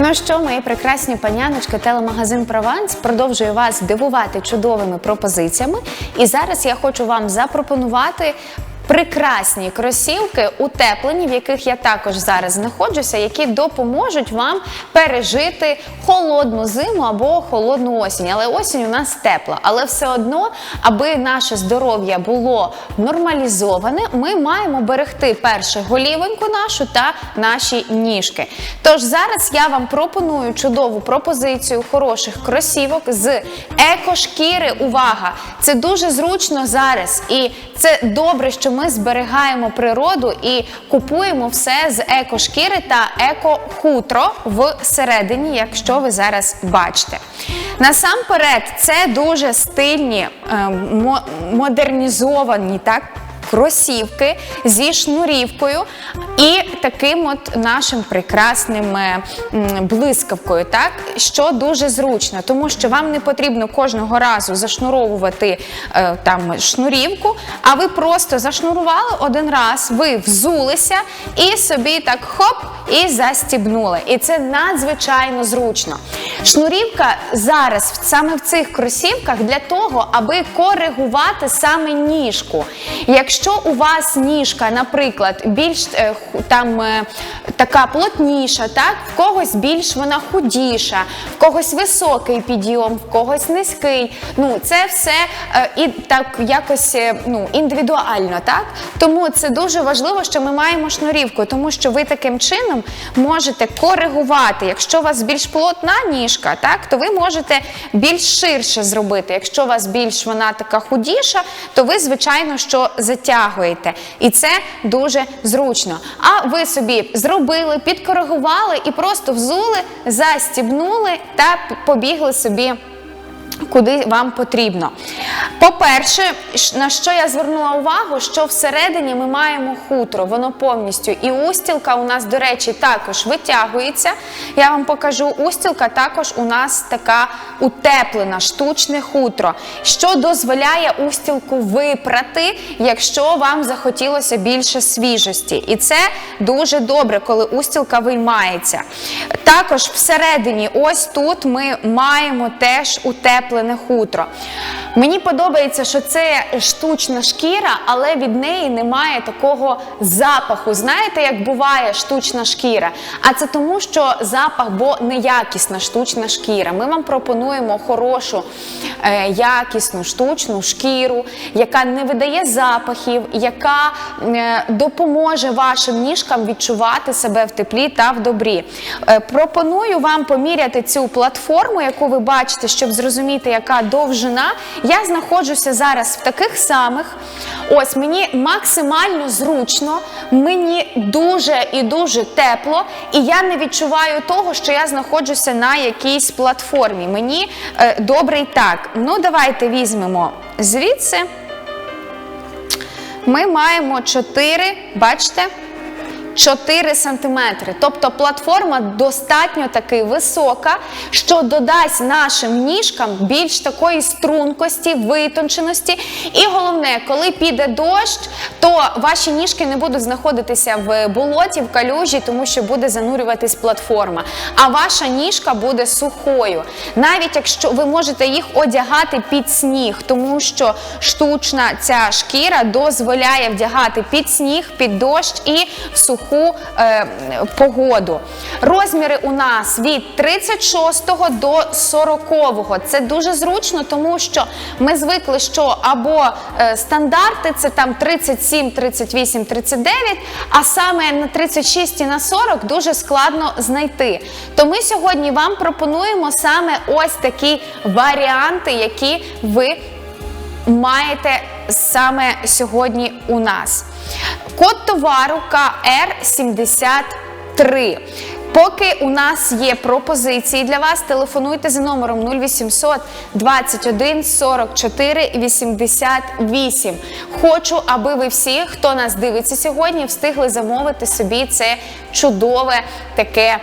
Ну що, мої прекрасні паняночки, телемагазин Прованс продовжує вас дивувати чудовими пропозиціями. І зараз я хочу вам запропонувати. Прекрасні кросівки, утеплені, в яких я також зараз знаходжуся, які допоможуть вам пережити холодну зиму або холодну осінь. Але осінь у нас тепла. Але все одно, аби наше здоров'я було нормалізоване, ми маємо берегти перше голівоньку нашу та наші ніжки. Тож зараз я вам пропоную чудову пропозицію хороших кросівок з екошкіри. Увага! Це дуже зручно зараз, і це добре, що ми зберігаємо природу і купуємо все з екошкіри та еко-хутро всередині, якщо ви зараз бачите. Насамперед, це дуже стильні, е, модернізовані так. Кросівки зі шнурівкою і таким от нашим прекрасним е, блискавкою, так що дуже зручно, тому що вам не потрібно кожного разу зашнуровувати е, там шнурівку, а ви просто зашнурували один раз, ви взулися і собі так хоп і застібнули. І це надзвичайно зручно. Шнурівка зараз саме в цих кросівках для того, аби коригувати саме ніжку. Якщо у вас ніжка, наприклад, більш е, там е, така плотніша, так в когось більш вона худіша, в когось високий підйом, в когось низький. Ну це все е, і так якось ну індивідуально, так тому це дуже важливо, що ми маємо шнурівку, тому що ви таким чином можете коригувати. Якщо у вас більш плотна ніжка, так то ви можете більш ширше зробити. Якщо у вас більш вона така худіша, то ви звичайно що затягуєте, і це дуже зручно. А ви собі зробили, підкоригували і просто взули, застібнули та побігли собі куди вам потрібно. По-перше, на що я звернула увагу, що всередині ми маємо хутро, воно повністю. І устілка у нас, до речі, також витягується. Я вам покажу, устілка також у нас така утеплена, штучне хутро, що дозволяє устілку випрати, якщо вам захотілося більше свіжості. І це дуже добре, коли устілка виймається. Також всередині, ось тут ми маємо теж утеплене хутро. Мені подобається, що це штучна шкіра, але від неї немає такого запаху. Знаєте, як буває штучна шкіра? А це тому, що запах, бо неякісна штучна шкіра. Ми вам пропонуємо хорошу, е, якісну штучну шкіру, яка не видає запахів, яка е, допоможе вашим ніжкам відчувати себе в теплі та в добрі. Е, пропоную вам поміряти цю платформу, яку ви бачите, щоб зрозуміти, яка довжина. Я знаходжуся зараз в таких самих. Ось мені максимально зручно, мені дуже і дуже тепло, і я не відчуваю того, що я знаходжуся на якійсь платформі. Мені е, добре і так. Ну, давайте візьмемо звідси. Ми маємо 4, бачите? 4 сантиметри. Тобто платформа достатньо таки висока, що додасть нашим ніжкам більш такої стрункості, витонченості. І головне, коли піде дощ, то ваші ніжки не будуть знаходитися в болоті, в калюжі, тому що буде занурюватись платформа. А ваша ніжка буде сухою. Навіть якщо ви можете їх одягати під сніг, тому що штучна ця шкіра дозволяє вдягати під сніг, під дощ і в суху е, погоду. Розміри у нас від 36 до 40. Це дуже зручно, тому що ми звикли, що або е, стандарти це там 37, 38, 39, а саме на 36 і на 40 дуже складно знайти. То ми сьогодні вам пропонуємо саме ось такі варіанти, які ви маєте саме сьогодні у нас. Код товару КР73. Поки у нас є пропозиції для вас, телефонуйте за номером 0800 21 44 88. Хочу, аби ви всі, хто нас дивиться сьогодні, встигли замовити собі це чудове таке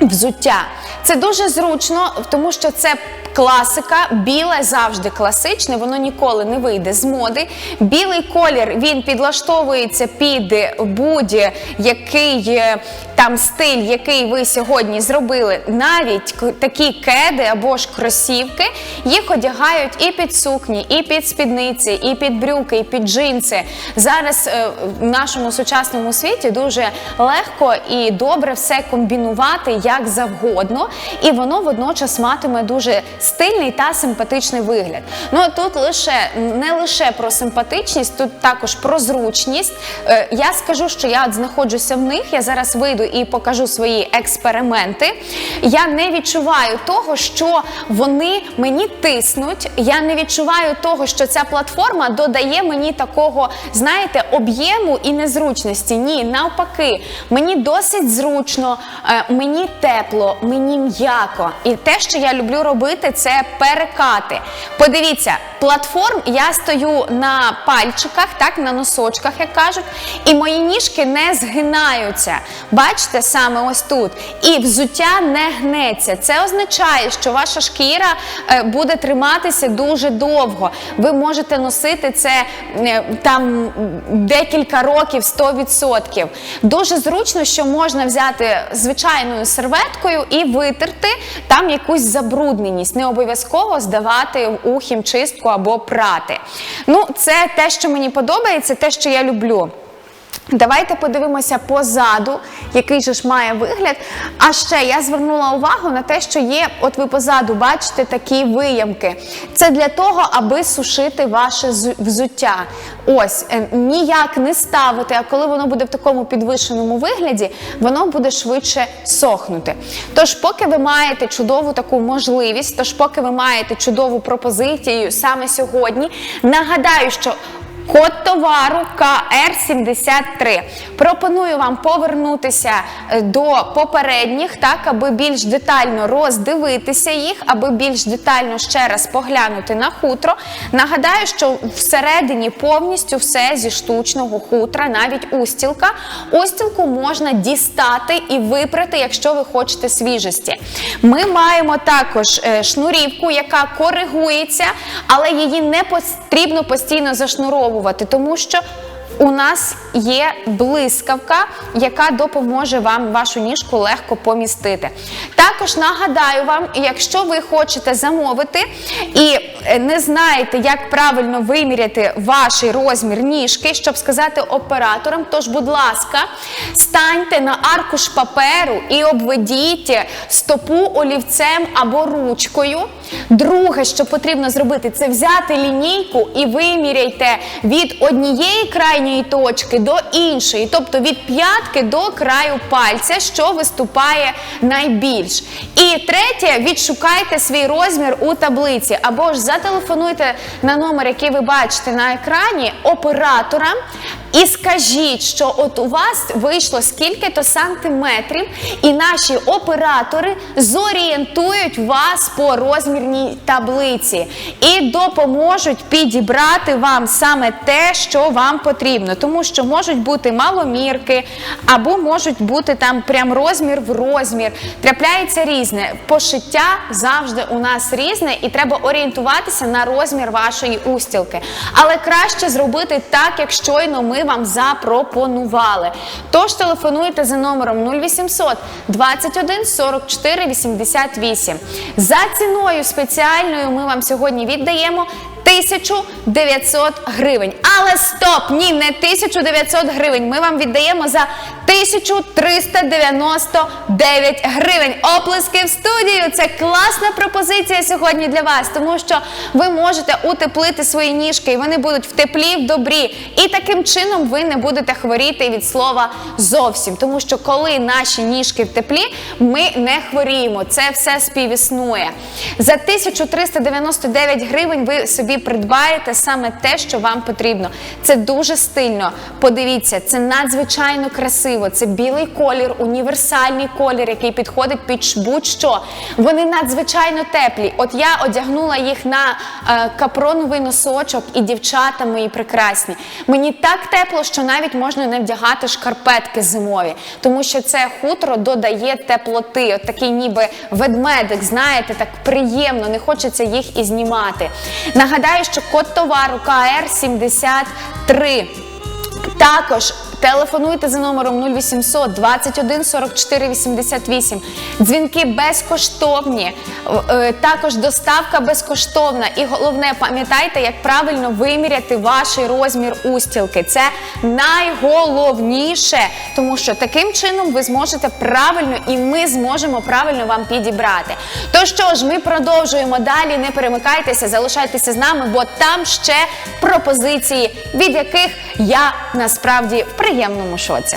взуття. Це дуже зручно, тому що це класика, біле завжди класичне, воно ніколи не вийде з моди. Білий колір він підлаштовується під будь-який е, там стиль, який ви сьогодні зробили. Навіть такі кеди або ж кросівки, їх одягають і під сукні, і під спідниці, і під брюки, і під джинси. Зараз е, в нашому сучасному світі дуже легко і добре все комбінувати як завгодно, і воно водночас матиме дуже стильний та симпатичний вигляд. Ну тут лише не лише про симпатичність, тут також про зручність. Е, Я скажу, що я от знаходжуся в них. Я зараз вийду і покажу свої експерименти. Я не відчуваю того, що вони мені тиснуть. Я не відчуваю того, що ця платформа додає мені такого, знаєте, об'єму і незручності. Ні, навпаки, мені досить зручно, е, мені тепло, мені м'яко. І те, що я люблю робити, це перекати. Подивіться, платформ я стою на пальчиках, так, на носочках, як кажуть, і мої ніжки не згинаються. Бачите, саме ось тут. І взуття не гнеться. Це означає, що ваша шкіра е, буде триматися дуже довго. Ви можете носити це е, там декілька років, 100%. Дуже зручно, що можна взяти звичайною серветкою і витерти там якусь забрудненість. Не обов'язково здавати у хімчистку або прати. Ну, це те, що мені подобається, те, що я люблю. Давайте подивимося позаду, який же ж має вигляд. А ще я звернула увагу на те, що є, от ви позаду бачите такі виямки. Це для того, аби сушити ваше взуття. Ось е, ніяк не ставити, а коли воно буде в такому підвищеному вигляді, воно буде швидше сохнути. Тож, поки ви маєте чудову таку можливість, тож поки ви маєте чудову пропозицію саме сьогодні, нагадаю, що Код товару КР73. Пропоную вам повернутися е, до попередніх, так, аби більш детально роздивитися їх, аби більш детально ще раз поглянути на хутро. Нагадаю, що всередині повністю все зі штучного хутра, навіть устілка. Устілку можна дістати і випрати, якщо ви хочете свіжості. Ми маємо також е, шнурівку, яка коригується, але її не потрібно постійно зашнуровувати, тому що у нас є блискавка, яка допоможе вам вашу ніжку легко помістити. Також нагадаю вам, якщо ви хочете замовити і е, не знаєте, як правильно виміряти ваш розмір ніжки, щоб сказати операторам, тож, будь ласка, станьте на аркуш паперу і обведіть стопу олівцем або ручкою. Друге, що потрібно зробити, це взяти лінійку і виміряйте від однієї крайньої точки до іншої, тобто від п'ятки до краю пальця, що виступає найбільш. І третє, відшукайте свій розмір у таблиці або ж зателефонуйте на номер, який ви бачите на екрані, операторам. І скажіть, що от у вас вийшло скільки-то сантиметрів, і наші оператори зорієнтують вас по розмірній таблиці і допоможуть підібрати вам саме те, що вам потрібно. Тому що можуть бути маломірки, або можуть бути там прям розмір в розмір. Трапляється різне. Пошиття завжди у нас різне, і треба орієнтуватися на розмір вашої устілки. Але краще зробити так, як щойно ми вам запропонували. Тож телефонуйте за номером 0800 21 44 88. За ціною спеціальною ми вам сьогодні віддаємо 1900 гривень. Але стоп! Ні, не 1900 гривень. Ми вам віддаємо за 1399 гривень. Оплески в студію. Це класна пропозиція сьогодні для вас, тому що ви можете утеплити свої ніжки, і вони будуть в теплі, в добрі. І таким чином ви не будете хворіти від слова зовсім. Тому що коли наші ніжки в теплі, ми не хворіємо. Це все співіснує. За 1399 гривень ви собі придбаєте саме те, що вам потрібно. Це дуже стильно. Подивіться, це надзвичайно красиво. Це білий колір, універсальний колір, який підходить під будь-що. Вони надзвичайно теплі. От я одягнула їх на е, капроновий носочок, і дівчата мої прекрасні. Мені так тепло, що навіть можна не вдягати шкарпетки зимові, тому що це хутро додає теплоти. От такий ніби ведмедик, знаєте, так приємно, не хочеться їх і знімати. Нагадаю, що код товару КР 73. Також телефонуйте за номером 0800 21 44 88. Дзвінки безкоштовні, е, також доставка безкоштовна. І головне, пам'ятайте, як правильно виміряти ваш розмір устілки. Це найголовніше, тому що таким чином ви зможете правильно і ми зможемо правильно вам підібрати. То що ж, ми продовжуємо далі. Не перемикайтеся, залишайтеся з нами, бо там ще пропозиції, від яких я насправді в приємному шоці.